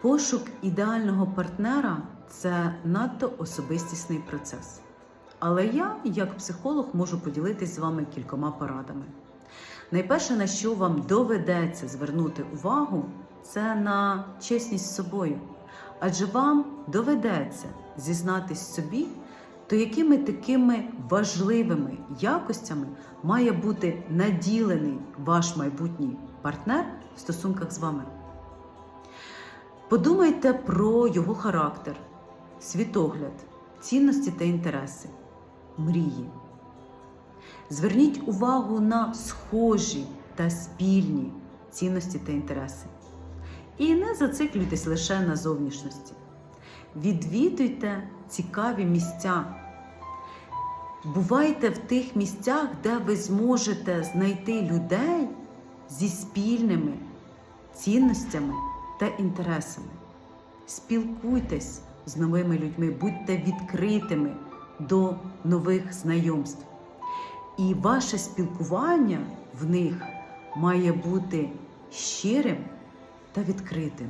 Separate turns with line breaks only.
Пошук ідеального партнера це надто особистісний процес. Але я, як психолог, можу поділитись з вами кількома порадами. Найперше, на що вам доведеться звернути увагу, це на чесність з собою. Адже вам доведеться зізнатись собі, то якими такими важливими якостями має бути наділений ваш майбутній партнер в стосунках з вами. Подумайте про його характер, світогляд, цінності та інтереси, мрії. Зверніть увагу на схожі та спільні цінності та інтереси. І не зациклюйтесь лише на зовнішності. Відвідуйте цікаві місця. Бувайте в тих місцях, де ви зможете знайти людей зі спільними цінностями та інтересами. Спілкуйтесь з новими людьми, будьте відкритими до нових знайомств. І ваше спілкування в них має бути щирим та відкритим.